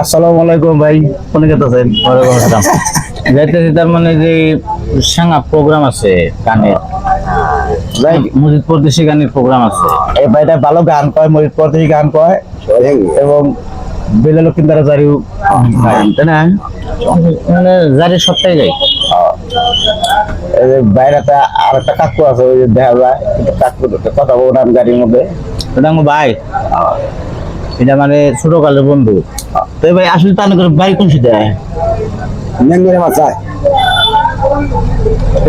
আসসালামু আলাইকুম ভাই কোনে গেতেছেন ওয়ালাইকুম আসসালাম। যাইতেছি তার মানে যে সাঙ্গা প্রোগ্রাম আছে গানের। ভাই মসজিদ পরদেশি গানের প্রোগ্রাম আছে। এই ভাইটা ভালো গান কয় মরিত প্রতি গান কয় এবং বেলালো কিন্দারা জারিও তাই না? মানে যারে সপ্তাহে যাই বাইরেটা আর একটা কাকু আছে ওই যে দেখা যায় কাকু কথা বলব গাড়ির মধ্যে। ওটা ভাই। এটা মানে ছোট কালের বন্ধু তো ভাই আসলে বাড়ি কোন সিটে নেঙ্গুরে মাছায়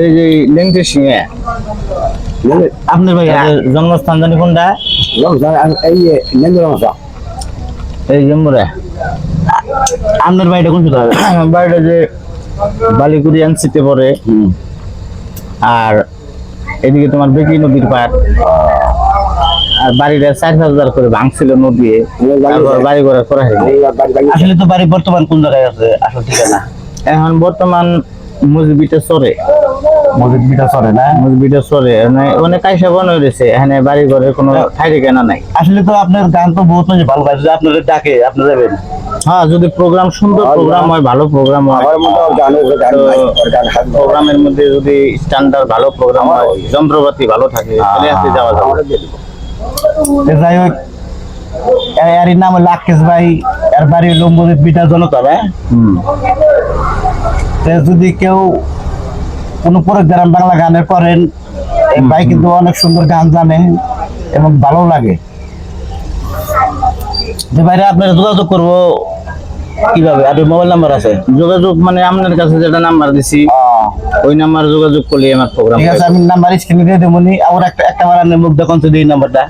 এই যে লেংটে সিংহে। আপনার ভাই জন্মস্থান জানি কোনটা? এই মাছা এই জম্মুরে। আপনার বাড়িটা কোন বাড়িটা যে বালিকুড়ি এনসিতে পড়ে। আর এদিকে তোমার বেকি নদীর পার আর বাড়িটা চার হাজার করে ভাঙছিল নদী বাড়ি ঘর করা হয়েছে আসলে তো বাড়ি বর্তমান কোন জায়গায় আছে? আসল ঠিকানা? এখন বর্তমান মসজিদটা না? মসজিদটা মানে অনেক কাইসা বন হয়েছে এখানে বাড়ি ঘরের কোনো ঠাই ঠিকানা নাই। আসলে তো আপনার গান তো বহুত মানুষ ভালো পাইছে আপনাদের ডাকে আপনি যাবেন? হ্যাঁ যদি প্রোগ্রাম সুন্দর প্রোগ্রাম হয় ভালো প্রোগ্রাম হয় প্রোগ্রামের মধ্যে যদি স্ট্যান্ডার্ড ভালো প্রোগ্রাম হয় যন্ত্রপাতি ভালো থাকে তাহলে যাওয়া যাবে। যাই হোক এর- নাম হলো আকেশ ভাই এর বাড়ি হলো জনতা ভাই। হুম। যদি কেউ কোনো প্রোগ্রাম বাংলা গানের করেন ভাই কিন্তু অনেক সুন্দর গান জানে এবং ভালো লাগে। যে ভাইরা আপনারা যোগাযোগ করব কীভাবে? আপনার মোবাইল নাম্বার আছে? যোগাযোগ মানে আপনার কাছে যেটা নাম্বার দিছি ওই নাম্বারে যোগাযোগ করলে আমার প্রোগ্রাম ঠিক আছে আমি নাম্বার স্ক্রিনে দিয়ে দেবো নি। আর একটা একটা বার মুখ দেখুন তো এই নাম্বারটা।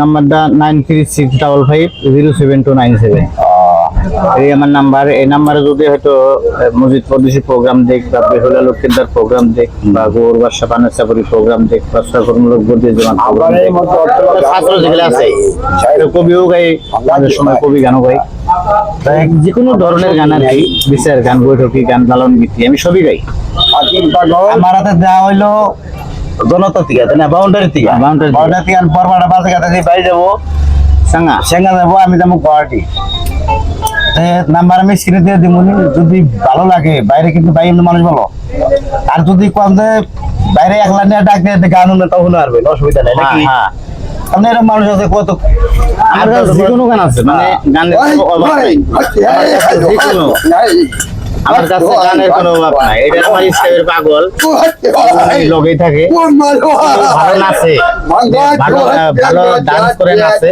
নাম্বারটা nine three six double five zero seven two nine seven. এই আমার নাম্বার এই নাম্বারে যদি হয়তো মসজিদ প্রোগ্রাম দেখ বা বেহুলা প্রোগ্রাম দেখ বা গৌর চাকরি প্রোগ্রাম দেখ বা সরকারমূলক গদ্যে যেমন ছাত্র যেগুলো আছে। কবিও গাই মাঝে সময় কবি গানও গাই। যে কোনো ধরনের গান আর কি। বিচার গান বৈঠকি গান লালন গীতি আমি সবই গাই। আমার হাতে দেওয়া হইল জনতা থেকে তাই না বাউন্ডারি থেকে Boundary থেকে। বাউন্ডারি থেকে আমি পরমাটা বাসে কাছে বাড়ি যাব সাঙ্গা সেঙ্গা যাব আমি যাব গুয়াহাটি নাম্বার আমি স্ক্রিনে দিয়ে দিব যদি ভালো লাগে বাইরে কিন্তু বাইরে মানুষ ভালো আর যদি কম যে বাইরে একলা নিয়ে ডাক দিয়ে গান শুনে তখন পারবেন অসুবিধা নেই হ্যাঁ নাকি হ্যাঁ আপনি এরকম মানুষ আছে কত আমার কাছে যে কোনো গান আছে মানে নাই আমার কাছে গানের কোনো অভাব নাই। এটা আমার ইসলামের পাগল। লগেই থাকে। ভালো নাচে। ভালো ভালো ডান্স করে নাচে।